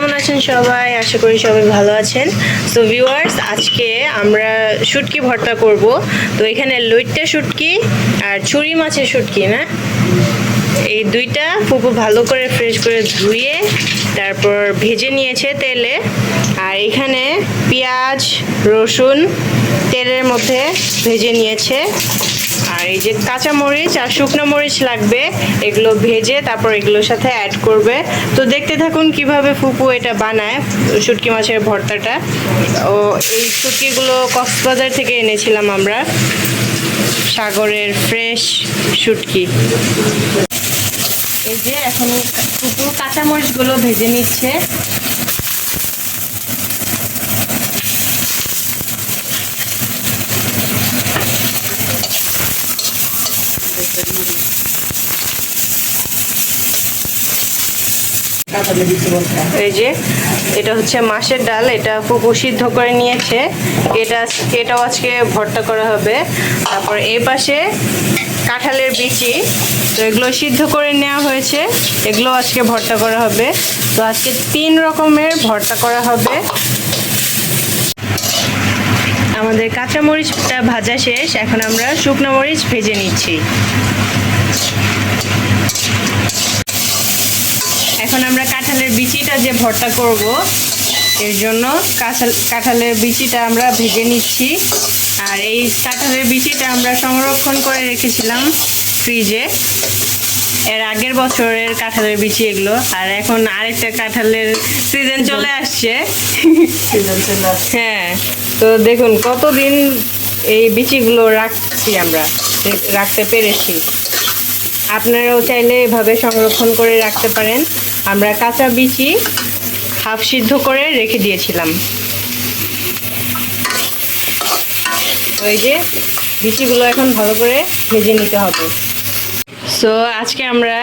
কেমন আছেন সবাই? আশা করি সবাই ভালো আছেন। তো ভিউয়ার্স আজকে আমরা শুটকি ভর্তা করব। তো, এখানে লইট্টা শুটকি আর ছুরি মাছের শুটকি, না? এই দুইটা ফুপু ভালো করে ফ্রেশ করে ধুয়ে, তারপর ভেজে নিয়েছে তেলে। আর এখানে পেঁয়াজ, রসুন তেলের মধ্যে ভেজে নিয়েছে। আর এই যে কাঁচা মরিচ আর শুকনো মরিচ লাগবে, এগুলো ভেজে তারপর এগুলোর সাথে অ্যাড করবে। তো দেখতে থাকুন কীভাবে ফুপু এটা বানায়, শুটকি মাছের ভর্তাটা। ও, এই শুটকিগুলো কক্সবাজার থেকে এনেছিলাম আমরা। সাগরের ফ্রেশ শুটকি। এই যে এখন ফুপু কাঁচা মরিচগুলো ভেজে নিচ্ছে। এই যে, এটা হচ্ছে মাছের ডাল, এটা ফুপু সিদ্ধ করে নিয়েছে। এটা এটাও আজকে ভর্তা করা হবে। তারপর এই পাশে কাঁঠালের বিচি। তো এগুলো সিদ্ধ করে নেওয়া হয়েছে। এগুলো আজকে ভর্তা করা হবে। তো আজকে তিন রকমের ভর্তা করা হবে। আমাদের কাঁচামরিচটা ভাজা শেষ। এখন আমরা শুকনো মরিচ ভেজে নিচ্ছি। এখন আমরা কাঁঠালের বিচিটা যে ভর্তা করব এর জন্য কাঁঠাল কাঁঠালের বিচিটা আমরা ভেজে নিচ্ছি। আর এই কাঁঠালের বিচিটা আমরা সংরক্ষণ করে রেখেছিলাম ফ্রিজে। এর আগের বছরের কাঁঠালের বিচি এগুলো। আর এখন আরেকটা কাঁঠালের সিজন চলে আসছে। হ্যাঁ তো দেখুন কতদিন এই বিচিগুলো রাখছি আমরা রাখতে পেরেছি। আপনারাও চাইলে এভাবে সংরক্ষণ করে রাখতে পারেন। আমরা কাঁচা বিচি হাফ সিদ্ধ করে রেখে দিয়েছিলাম। ওই যে বিচিগুলো এখন ভালো করে ভেজে নিতে হবে। সো আজকে আমরা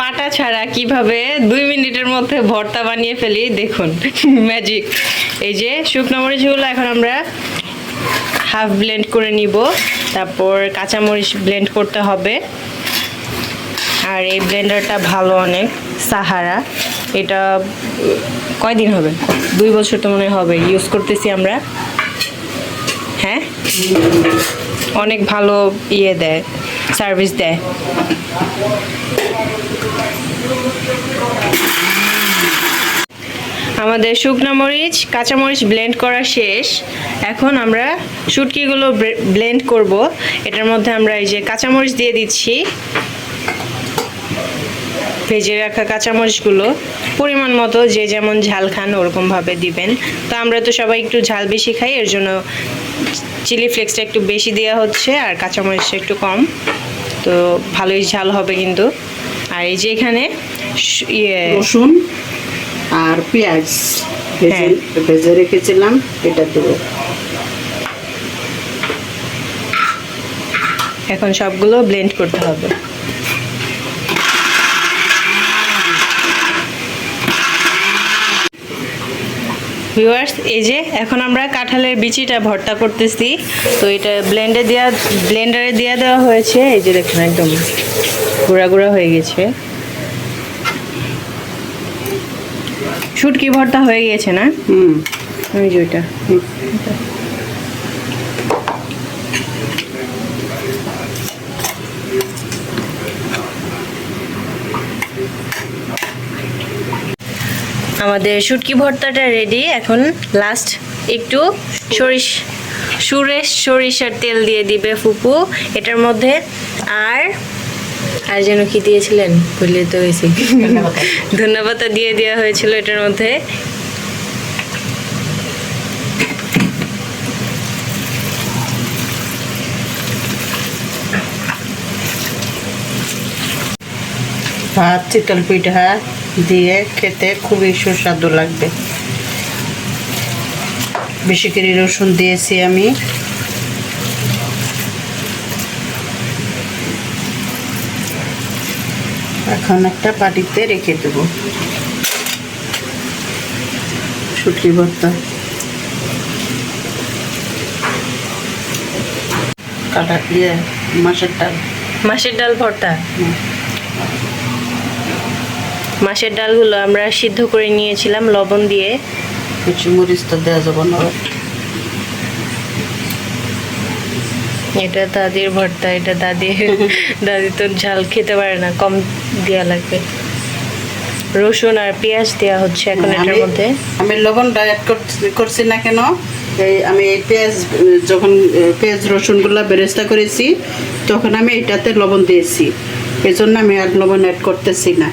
পাটা ছাড়া কীভাবে দুই মিনিটের মধ্যে ভর্তা বানিয়ে ফেলি, দেখুন ম্যাজিক এই যে শুকনো মরিচগুলো এখন আমরা হাফ ব্লেন্ড করে নিব, তারপর কাঁচামরিচ ব্লেন্ড করতে হবে। আর এই ব্লেন্ডারটা ভালো অনেক, সাহারা। এটা, কয়দিন হবে? দুই বছর তো মনে হবে ইউজ করতেছি আমরা। হ্যাঁ? অনেক ভালো ইয়ে দেয় সার্ভিস দেয়। আমাদের শুকনো মরিচ কাঁচামরিচ ব্লেন্ড করা শেষ। এখন আমরা শুটকিগুলো ব্লেন্ড করব। এটার মধ্যে আমরা এই যে কাঁচামরিচ দিয়ে দিচ্ছি। ভেজে রাখা কাঁচামরিচগুলো পরিমাণ মতো যে যেমন ঝাল খান ওরকমভাবে দিবেন। তো আমরা তো সবাই একটু ঝাল বেশি খাই এর জন্য চিলি ফ্লেক্সটা একটু বেশি দেওয়া হচ্ছে আর কাঁচামরিচটা একটু কম। তো ভালোই ঝাল হবে কিন্তু। আর এই যে এখানে ইয়ে রসুন আর পেঁয়াজ ভেজে হ্যাঁ। ভেজে রেখেছিলাম এটা দেবো। এখন সবগুলো ব্লেন্ড করতে হবে। ভিউয়ার্স এই যে এখন আমরা কাঁঠালের বিচিটা ভর্তা করতেছি। তো এটা ব্লেন্ডে দেওয়া ব্লেন্ডারে দেওয়া দেওয়া হয়েছে। এই যে দেখুন একদম গুঁড়া গুঁড়া হয়ে গেছে। শুটকি ভর্তা হয়ে গিয়েছে না? হুম। ওই যে ওইটা। আমাদের শুটকি ভর্তাটা রেডি এখন লাস্ট একটু সরিষ সুরেশ সরিষার তেল দিয়ে দিবে ফুপু। এটার মধ্যে আর আর যেন কি দিয়েছিলেন? ভুলে তো হয়েছে ধন্যবাদ। দিয়ে দেওয়া হয়েছিল এটার মধ্যে। ভাত চিতল পিঠা দিয়ে খেতে খুবই সুস্বাদু লাগবে। বেশি করে রসুন দিয়েছি আমি। এখন একটা বাটিতে রেখে দেব। শুটকি ভর্তা। কাটা দিয়ে মাছের ডাল। মাছের ডাল ভর্তা। মাছের ডালগুলো আমরা সিদ্ধ করে নিয়েছিলাম লবণ দিয়ে। কিছু মরিচ তো দেওয়া যাবে না। এটা দাদির ভর্তা এটা দাদি দাদি তো ঝাল খেতে পারে না কম দেওয়া লাগবে। রসুন আর পেঁয়াজ দেওয়া হচ্ছে এখন এটার মধ্যে। আমি লবণটা অ্যাড করছি না কেন? এই আমি এই পেঁয়াজ যখন পেঁয়াজ রসুনগুলো বেরেস্তা করেছি তখন আমি এটাতে লবণ দিয়েছি। এই জন্য আমি আর লবণ অ্যাড করতেছি না।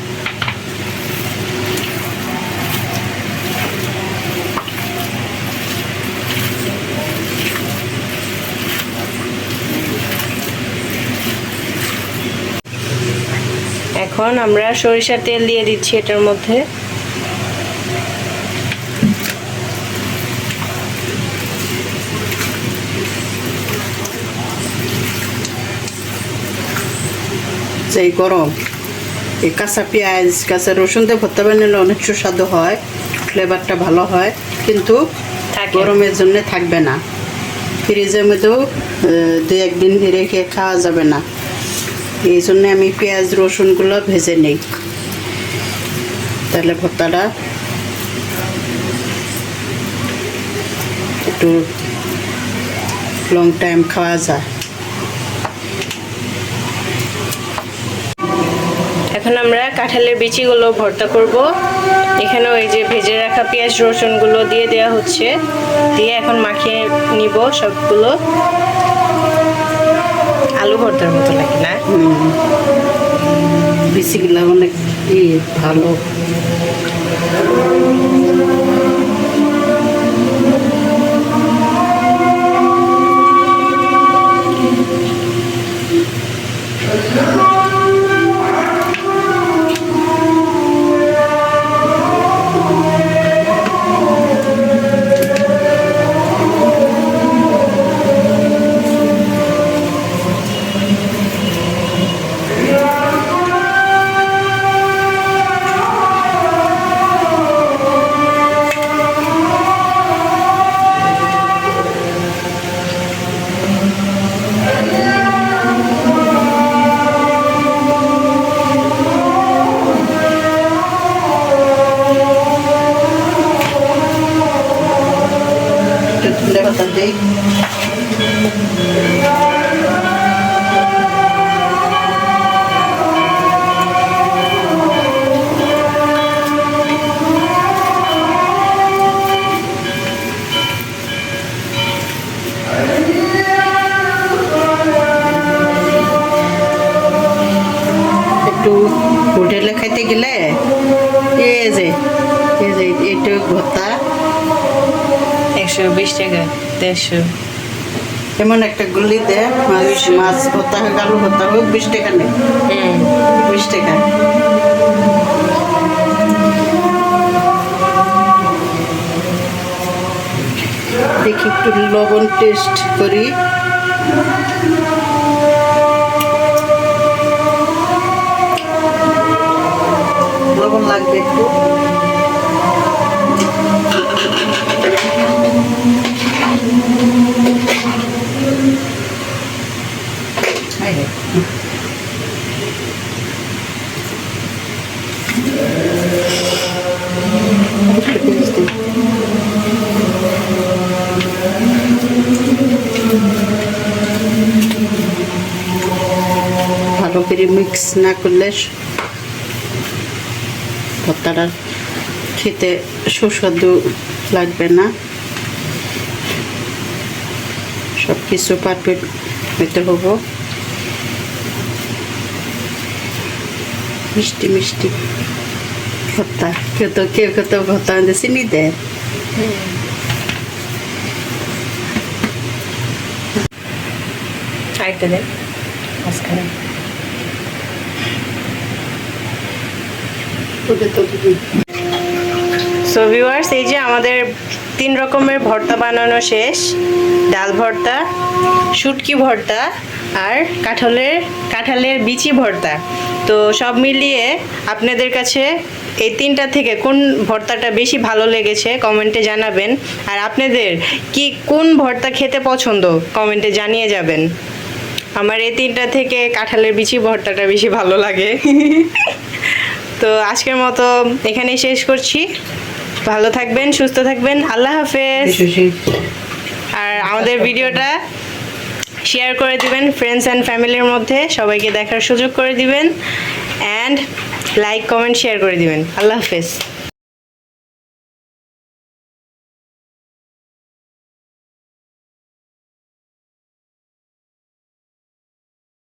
এখন আমরা সরিষার তেল দিয়ে দিচ্ছি এটার মধ্যে। যে এই গরম এই কাঁচা পেঁয়াজ কাঁচা রসুন দিয়ে ভর্তা বানালে অনেক সুস্বাদু হয় ফ্লেভারটা ভালো হয় কিন্তু। গরমের জন্য থাকবে না। ফ্রিজের মধ্যেও দু একদিন রেখে খাওয়া যাবে না। এই জন্য আমি পেঁয়াজ, রসুনগুলো ভেজে নিই। তাহলে ভর্তাটা একটু লং টাইম খাওয়া যায়। এখন আমরা কাঁঠালের বিচিগুলো ভর্তা করব। এখানে ওই যে ভেজে রাখা পেঁয়াজ, রসুনগুলো দিয়ে দেওয়া হচ্ছে। দিয়ে এখন মাখিয়ে নিব সবগুলো। ভর্তার মতো লাগে না? বিচিগুলো অনেক ভালো। একটু তুলে পাতা দিই একটু হোটেলে খাইতে গেলে এই যে এই যে এইটু ভর্তা একশো বিশ টাকা। দেড়শো এমন একটা গুলি দে মাছ মাছ ভর্তা হোক আলু ভর্তা হোক বিশ টাকা নেই। বিশ টাকা। দেখি একটু লবণ টেস্ট করি। মিক্স না করলে ভর্তাটা খেতে সুস্বাদু লাগবে না। সব কিছু পারফেক্ট হইতে হব। মিষ্টি মিষ্টি ভর্তা। কেউ তো, কেউ কেউ তো ভর্তা চিনি দেয়। আরেকটা দেন। মাঝখানে। সো ভিউয়ার্স এই যে আমাদের তিন রকমের ভর্তা বানানো শেষ। ডাল ভর্তা, শুটকি ভর্তা আর কাঁঠালের কাঁঠালের বিচি ভর্তা। তো সব মিলিয়ে আপনাদের কাছে এই তিনটা থেকে কোন ভর্তাটা বেশি ভালো লেগেছে কমেন্টে জানাবেন। আর আপনাদের কি, কোন ভর্তা খেতে পছন্দ কমেন্টে জানিয়ে যাবেন। আমার এই তিনটা থেকে কাঁঠালের বিচি ভর্তাটা বেশি ভালো লাগে। তো আজকের মতো এখানেই শেষ করছি। ভালো থাকবেন সুস্থ থাকবেন। আল্লাহ হাফেজ। আর আমাদের ভিডিওটা শেয়ার করে দিবেন ফ্রেন্ডস অ্যান্ড ফ্যামিলির মধ্যে। সবাইকে দেখার সুযোগ করে দিবেন। অ্যান্ড লাইক কমেন্ট শেয়ার করে দিবেন। আল্লাহ হাফেজ।